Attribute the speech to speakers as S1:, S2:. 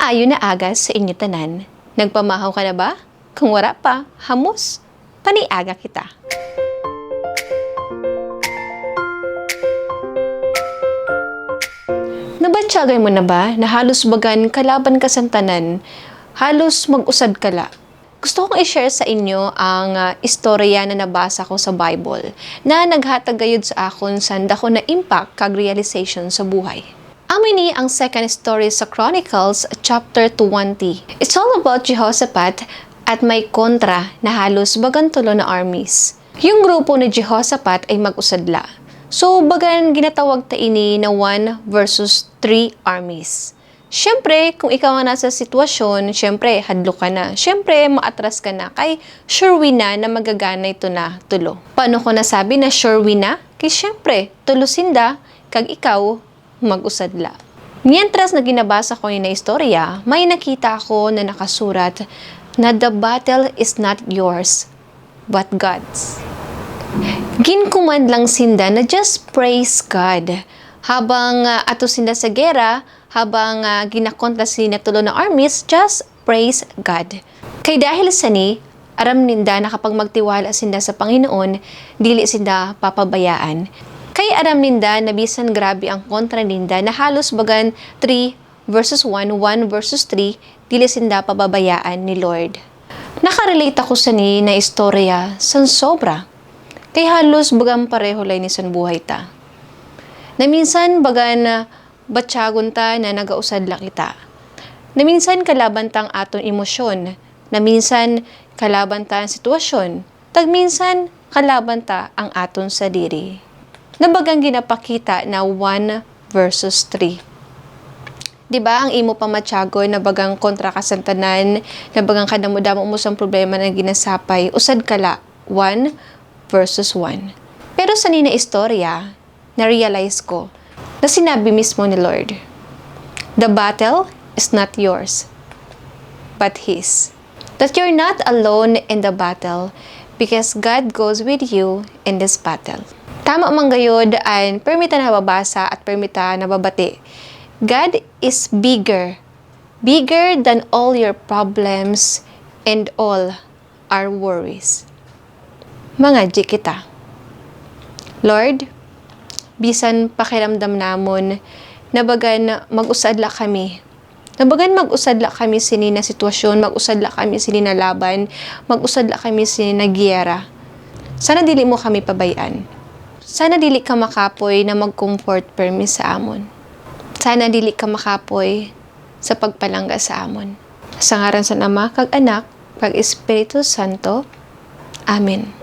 S1: Maayo na agas sa inyo tanan. Nagpamahaw ka na ba? Kung wala pa, hamos. Paniaga kita. Nabatsagay mo na ba na halos bagan kalaban ka sa tanan, halos mag-usad ka la? Gusto kong i-share sa inyo ang ah, istorya na nabasa ko sa Bible na naghatag gayud sa akon sa dako na impact kag realization sa buhay. Amoy ni ang second story sa Chronicles chapter 20. It's all about Jehoshaphat at may kontra na halos bagan tulo na armies. Yung grupo ni Jehoshaphat ay mag-usadla. So, bagan ginatawag ta ini na 1 versus 3 armies. Siyempre, kung ikaw ang nasa sitwasyon, siyempre, hadlo ka na. Siyempre, maatras ka na. Kay sure we na na magagana ito na tulo. Paano ko nasabi na sure we na? Kay siyempre, tulusinda, kag ikaw, mag-usadla. Mientras na ginabasa ko yung na istorya, may nakita ako na nakasurat na the battle is not yours, but God's. Ginkuman lang sinda na just praise God. Habang uh, ato sinda sa gera, habang uh, ginakontra sila tulo na armies, just praise God. Kay dahil sa ni, aram ninda na kapag magtiwala sinda sa Panginoon, dili sinda papabayaan. Kay aram ninda na bisan grabe ang kontra ninda na halos bagan 3 versus 1, 1 versus 3, dili sinda pababayaan ni Lord. Nakarelate ako sa ni na istorya san sobra. Kay halos bagang pareho lay ni san buhay ta. Na minsan bagan na batsagon ta na nagausad la kita. Na minsan kalaban tang aton emosyon. Na minsan kalaban ta ang sitwasyon. Tag minsan kalaban ta ang aton sadiri. Na bagang ginapakita na 1 versus 3. 'di ba ang imo pamatyagon na bagang kontra ka sa tanan, na bagang kadamo-damo mo sa problema na ginasapay, usad kala 1 versus 1. Pero sa nina istorya, na-realize ko na sinabi mismo ni Lord, The battle is not yours, but His. That you're not alone in the battle because God goes with you in this battle. Tama man gayod ay permita na babasa at permita na babati. God is bigger, bigger than all your problems and all our worries. Mga G kita. Lord, bisan pakiramdam namon na bagan mag-usadla kami. Na bagan mag-usadla kami sini na sitwasyon, mag-usadla kami sini na laban, mag-usadla kami sini na giyera. Sana dili mo kami pabayan. Sana dili ka makapoy na mag-comfort permis sa amon. Sana dili ka makapoy sa pagpalangga sa amon. Sa ngaran sa Ama kag Anak kag Espiritu Santo. Amen.